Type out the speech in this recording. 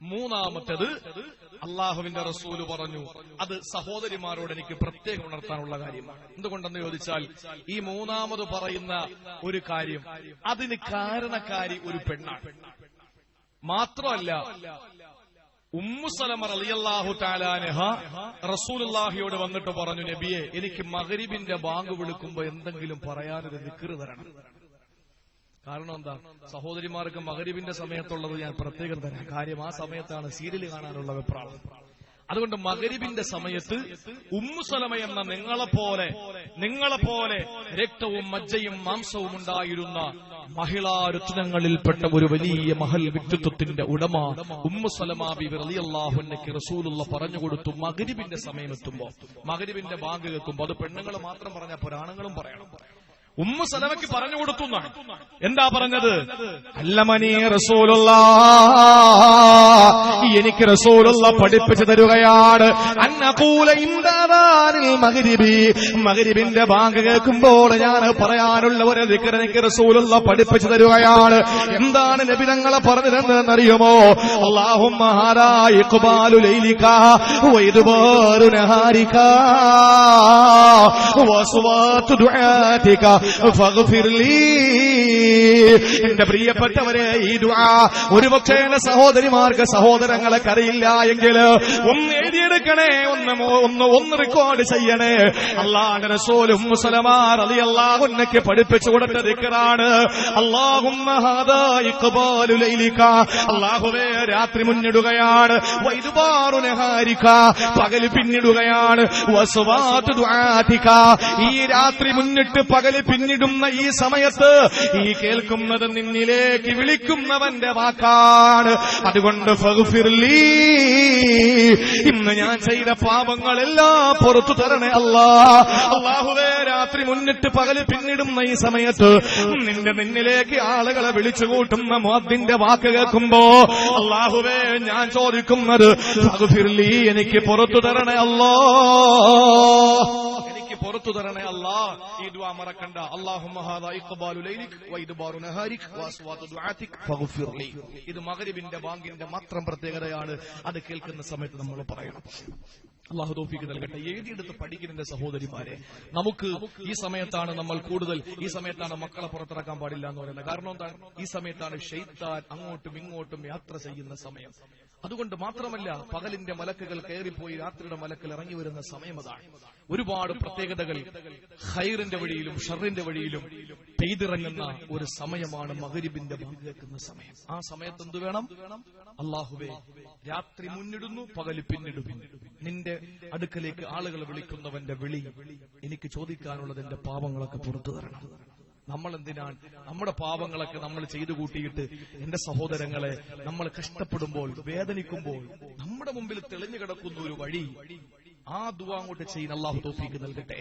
മൂന്നാമത്തേത് അള്ളാഹുവിന്റെ റസൂൽ പറഞ്ഞു. അത് സഹോദരിമാരോട് എനിക്ക് പ്രത്യേകം ഉണർത്താനുള്ള കാര്യമാണ്. എന്തുകൊണ്ടെന്ന് ചോദിച്ചാൽ ഈ മൂന്നാമത് പറയുന്ന ഒരു കാര്യം അതിന് കാരണക്കാരി ഒരു പെണ്ണാണ്. മാത്രമല്ല ഉമ്മുസലമർ റളിയല്ലാഹു താലാനഹ റസൂലുല്ലാഹിയോട് വന്നിട്ട് പറഞ്ഞു നബിയെ എനിക്ക് മകരിബിന്റെ ബാങ്ക് വിളിക്കുമ്പോ എന്തെങ്കിലും പറയാനൊരു നിക്കറ് തരണം. കാരണം എന്താ? സഹോദരിമാർക്ക് മകരിവിന്റെ സമയത്തുള്ളത് ഞാൻ പ്രത്യേകം തരാം. കാര്യം ആ സമയത്താണ് സീരിയൽ കാണാനുള്ള വെപ്രാളം. അതുകൊണ്ട് മകരീബിന്റെ സമയത്ത് ഉമ്മുസലമ എന്ന നിങ്ങളെപ്പോലെ നിങ്ങളെപ്പോലെ രക്തവും മജ്ജയും മാംസവും ഉണ്ടായിരുന്ന മഹിളാ രത്നങ്ങളിൽപ്പെട്ട ഒരു വലിയ മഹൽ വ്യക്തിത്വത്തിന്റെ ഉടമ ഉമ്മുസലമാബി ബിബി റളിയല്ലാഹുന്നക്ക് റസൂലുള്ള പറഞ്ഞു കൊടുത്തു മകരീബിന്റെ സമയം എത്തുമ്പോ മകരിവിന്റെ ബാങ്ക് കേൾക്കുമ്പോ അത് പെണ്ണുങ്ങൾ മാത്രം പറഞ്ഞ പുരാണങ്ങളും പറയണം. ഉമ്മു സലമയ്ക്ക് പറഞ്ഞു കൊടുത്തു. എന്താ പറഞ്ഞത്? അല്ലമനി റസൂലുള്ള. എനിക്ക് റസൂലുള്ള പഠിപ്പിച്ചു തരുകയാണ്. മകരിബിന്റെ ബാങ്ക് കേൾക്കുമ്പോൾ ഞാൻ പറയാനുള്ള ഒരു ദിക്കർ എനിക്ക് റസൂലുള്ള പഠിപ്പിച്ചു തരുകയാണ്. എന്താണ് നബി തങ്ങളെ പറഞ്ഞതെന്നറിയുമോ? അള്ളാഹും എന്റെ പ്രിയപ്പെട്ടവരെ ഈ ദുആ ഒരുപക്ഷേ എന്റെ സഹോദരിമാർക്ക് സഹോദരങ്ങളെ കറിയില്ല എങ്കിൽ ഒന്ന് എഴുതിയെടുക്കണേ ഒന്ന് ഒന്ന് ഒന്ന് റെക്കോർഡ് ചെയ്യണേ. അള്ളാഹുന്റെ റസൂലും മുസലമാർ അലി അള്ളാഹുന്നക്ക് പഠിപ്പിച്ചു കൊടുത്ത ദിക്കറാണ് അള്ളാഹുവേ രാത്രി മുന്നിടുകയാണ്. പകൽ പിന്നിടുകയാണ്. ഈ രാത്രി മുന്നിട്ട് പകൽ പിന്നിടുന്ന ഈ സമയത്ത് ഈ കേൾക്കുന്നത് നിന്നിലേക്ക് വിളിക്കുന്നവന്റെ വാക്കാണ് അതുകൊണ്ട്. ഇന്ന് ഞാൻ ചെയ്ത പാപങ്ങളെല്ലാം പുറത്തു തരണേ അല്ലാ അള്ളാഹുവേ രാത്രി മുന്നിട്ട് പകൽ പിന്നിടുന്ന ഈ സമയത്ത് നിന്റെ നിന്നിലേക്ക് ആളുകളെ വിളിച്ചു കൂട്ടുന്ന മോദിന്റെ വാക്ക് കേൾക്കുമ്പോ അള്ളാഹുവേ ഞാൻ ചോദിക്കുന്നത് എനിക്ക് പുറത്തു തരണേ അല്ലോ പുറത്തു തരണേ അല്ലാ. ഈ ദുആ മറക്കണ്ട. ഫഗ്ഫിർ ഇത് മഗ്രിബിന്റെ ബാങ്കിന്റെ മാത്രം പ്രത്യേകതയാണ്. അത് കേൾക്കുന്ന സമയത്ത് നമ്മൾ പറയണം. അള്ളാഹു തോഫിക്ക് നൽകട്ടെ. എഴുതിയെടുത്ത് പഠിക്കുന്നതിന്റെ സഹോദരിമാരെ നമുക്ക് ഈ സമയത്താണ് നമ്മൾ കൂടുതൽ ഈ സമയത്താണ് മക്കളെ പുറത്തിറക്കാൻ പാടില്ല എന്ന് പറയുന്നത്. കാരണം എന്താണ് ഈ സമയത്താണ് ഷെയ്ത്താൻ അങ്ങോട്ടും ഇങ്ങോട്ടും യാത്ര ചെയ്യുന്ന സമയം. അതുകൊണ്ട് മാത്രമല്ല പകലിന്റെ മലക്കുകൾ കയറിപ്പോയി രാത്രിയുടെ മലക്കിൽ ഇറങ്ങി വരുന്ന സമയം അതാണ്. ഒരുപാട് പ്രത്യേകതകൾ ഹൈറിന്റെ വഴിയിലും ഷറിന്റെ വഴിയിലും പെയ്തിറങ്ങുന്ന ഒരു സമയമാണ് മകരിബിന്റെ ഭാഗ്യക്കുന്ന സമയം. ആ സമയത്ത് എന്ത് വേണം? അള്ളാഹുവേ രാത്രി മുന്നിടുന്നു പകൽ പിന്നിടുന്നു. നിന്റെ അടുക്കലേക്ക് ആളുകൾ വിളിക്കുന്നവന്റെ വിളി എനിക്ക് ചോദിക്കാനുള്ളത് എന്റെ പാപങ്ങളൊക്കെ പുറത്തു തരണം. നമ്മൾ എന്തിനാണ് നമ്മുടെ പാപങ്ങളൊക്കെ നമ്മൾ ചെയ്തു കൂട്ടിയിട്ട് എന്റെ സഹോദരങ്ങളെ നമ്മൾ കഷ്ടപ്പെടുമ്പോൾ വേദനിക്കുമ്പോൾ നമ്മുടെ മുമ്പിൽ തെളിഞ്ഞു കിടക്കുന്ന ഒരു വഴി ആ ദുവാ അങ്ങോട്ട് ചെയ്യുന്ന അള്ളാഹു തോഫിക്ക് നൽകട്ടെ.